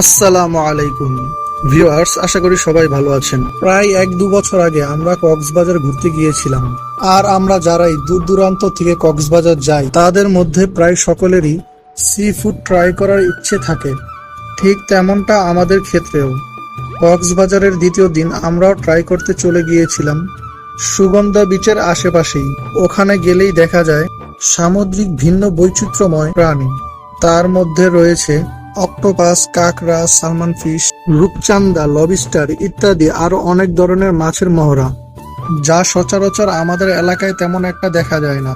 আসসালামু আলাইকুম। ভিউয়ার্স, আশা করি সবাই ভালো আছেন। প্রায় এক দু বছর আগে আমরা কক্সবাজার ঘুরতে গিয়েছিলাম। আর আমরা যারাই দূর দূরান্ত থেকে কক্সবাজার যাই, তাদের মধ্যে প্রায় সকলেরই সি ফুড ট্রাই করার ইচ্ছে থাকে। ঠিক তেমনটা আমাদের ক্ষেত্রেও। কক্সবাজারের দ্বিতীয় দিন আমরাও ট্রাই করতে চলে গিয়েছিলাম সুগন্ধা বিচের আশেপাশেই। ওখানে গেলেই দেখা যায় সামুদ্রিক ভিন্ন বৈচিত্র্যময় প্রাণী। তার মধ্যে রয়েছে অক্টোপাস, কাঁকড়া, সালমান ফিশ রূপচান্দা লবিস্টার ইত্যাদি আরও অনেক ধরনের মাছের মহড়া, যা সচরাচর আমাদের এলাকায় তেমন একটা দেখা যায় না।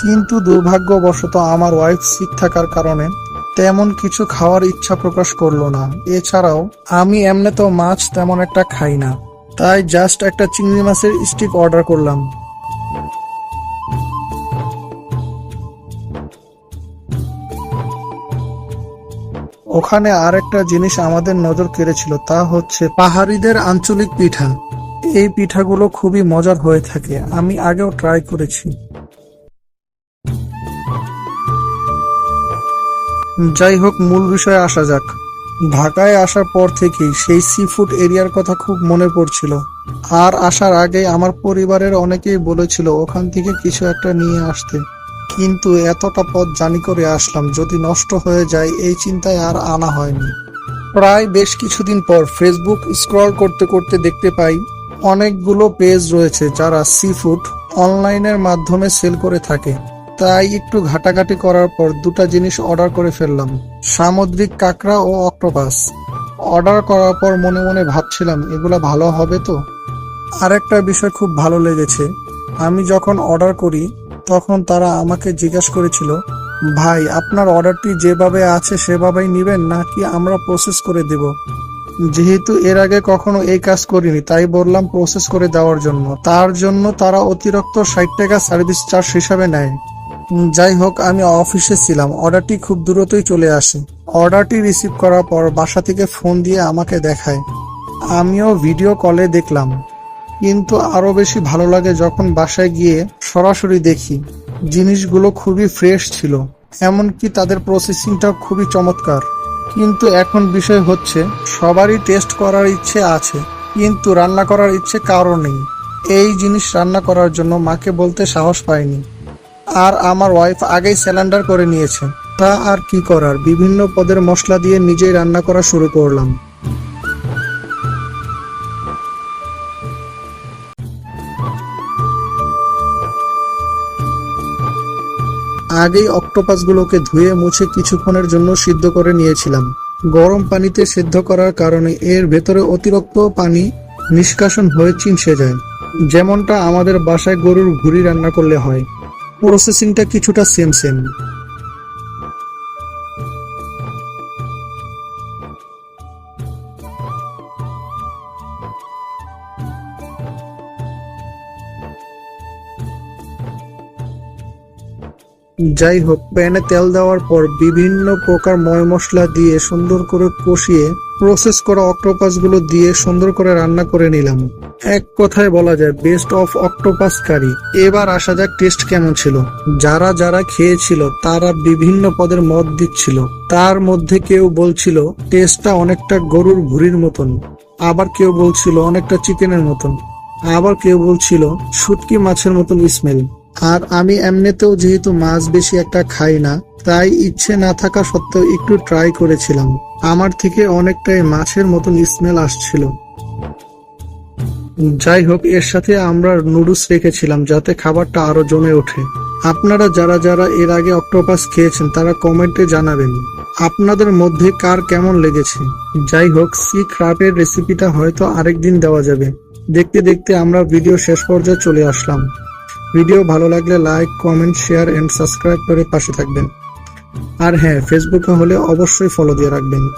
কিন্তু দুর্ভাগ্যবশত আমার ওয়াইফ সিক থাকার কারণে তেমন কিছু খাওয়ার ইচ্ছা প্রকাশ করল না। এছাড়াও, আমি এমনিতেও মাছ তেমন একটা খাই না। তাই জাস্ট একটা চিংড়ি মাছের স্টিক অর্ডার করলাম। ওখানে আরেকটা জিনিস আমাদের নজর কেড়েছিল, তা হচ্ছে পাহাড়িদের আঞ্চলিক পিঠা। এই পিঠাগুলো খুবই মজার হয়ে থাকে, আমি আগেও ট্রাই করেছি। যাই হোক, মূল বিষয়ে আসা যাক। ঢাকায় আসার পর থেকেই সেই সি ফুড এরিয়ার কথা খুব মনে পড়ছিল। আর আসার আগে আমার পরিবারের অনেকেই বলেছিল ওখান থেকে কিছু একটা নিয়ে আসতে। কিন্তু এতটা পথ জানি করে আসলাম, যদি নষ্ট হয়ে যায়, এই চিন্তায় আর আনা হয়নি। প্রায় বেশ কিছুদিন পর ফেসবুক স্ক্রল করতে করতে দেখতে পাই, অনেকগুলো পেজ রয়েছে যারা সি ফুড অনলাইনের মাধ্যমে সেল করে থাকে। তাই একটু ঘাটাঘাটি করার পর দুটো জিনিস অর্ডার করে ফেললাম। সামুদ্রিক কাঁকড়া ও অক্টোপাস। অর্ডার করার পর মনে মনে ভাবছিলাম, এগুলা ভালো হবে তো? আরেকটা বিষয় খুব ভালো লেগেছে। আমি যখন অর্ডার করি, তখন তারা আমাকে জিজ্ঞাসা করেছিল, ভাই, আপনার অর্ডারটি যেভাবে আছে সেভাবেই নেবেন নাকি আমরা প্রসেস করে দেব? যেহেতু এর আগে কখনো এই কাজ করিনি, তাই বললাম প্রসেস করে দেওয়ার জন্য। তার জন্য তারা অতিরিক্ত ষাট টাকা সার্ভিস চার্জ হিসাবে নেয়। যাই হোক, আমি অফিসে ছিলাম। অর্ডারটি খুব দ্রুতই চলে আসে। অর্ডারটি রিসিভ করার পর বাসা থেকে ফোন দিয়ে আমাকে দেখায়। আমিও ভিডিও কলে দেখলাম। কিন্তু আরও বেশি ভালো লাগে যখন বাসায় গিয়ে সরাসরি দেখি। জিনিসগুলো খুবই ফ্রেশ ছিল, এমনকি তাদের প্রসেসিংটা খুবই চমৎকার। কিন্তু এখন বিষয় হচ্ছে, সবারই টেস্ট করার ইচ্ছে আছে, কিন্তু রান্না করার ইচ্ছে কারও নেই। এই জিনিস রান্না করার জন্য মাকে বলতে সাহস পাইনি। আর আমার ওয়াইফ আগেই স্যালেন্ডার করে নিয়েছে। তা আর কি করার? বিভিন্ন পদের মশলা দিয়ে নিজেই রান্না করা শুরু করলাম। আগেই অক্টোপাসগুলোকে ধুয়ে মুছে কিছুক্ষণের জন্য সিদ্ধ করে নিয়েছিলাম। গরম পানিতে সিদ্ধ করার কারণে এর ভেতরে অতিরিক্ত পানি নিষ্কাশন হয়ে চিনসে যায়। যেমনটা আমাদের বাসায় গরুর ভুড়ি রান্না করলে হয়। প্রসেসিংটা কিছুটা সেম সেম যাই হোক প্যানে তেল দেওয়ার পর বিভিন্ন প্রকার ময় মশলা দিয়ে সুন্দর করে কষিয়ে প্রসেস করা অক্টোপাসগুলো দিয়ে সুন্দর করে রান্না করে নিলাম। এক কথায় বলা যায় বেস্ট অফ অক্টোপাস কারি এবার আসা যাক টেস্ট কেমন ছিল। যারা যারা খেয়েছিল, তারা বিভিন্ন পদের মত দিচ্ছিল। তার মধ্যে কেউ বলছিল টেস্টটা অনেকটা গরুর ভুড়ির মতন। আবার কেউ বলছিল, অনেকটা চিকেনের মতন। আবার কেউ বলছিল, শুটকি মাছের মতন স্মেল আর আমি এমনিতেও যেহেতু মাছ বেশি একটা খাই না, তাই ইচ্ছে না থাকা সত্ত্বেও একটু ট্রাই করেছিলাম। আমার থেকে অনেকটাই মাছের মতন স্মেল আসছিল। যাই হোক, এর সাথে আমরা নুডলস রেখেছিলাম যাতে খাবারটা আরও জমে ওঠে। আপনারা যারা যারা এর আগে অক্টোপাস খেয়েছেন, তারা কমেন্টে জানাবেন, আপনাদের মধ্যে কার কেমন লেগেছে? যাই হোক সি ক্রাপের রেসিপিটা হয়তো আরেকদিন দেওয়া যাবে। দেখতে দেখতে আমরা ভিডিও শেষ পর্যায়ে চলে আসলাম। ভিডিও ভালো লাগলে like, comment, share and subscribe করে পাশে থাকবেন। আর হ্যাঁ ফেসবুকে হলে অবশ্যই ফলো দিয়ে রাখবেন।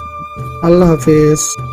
আল্লাহ হাফেজ।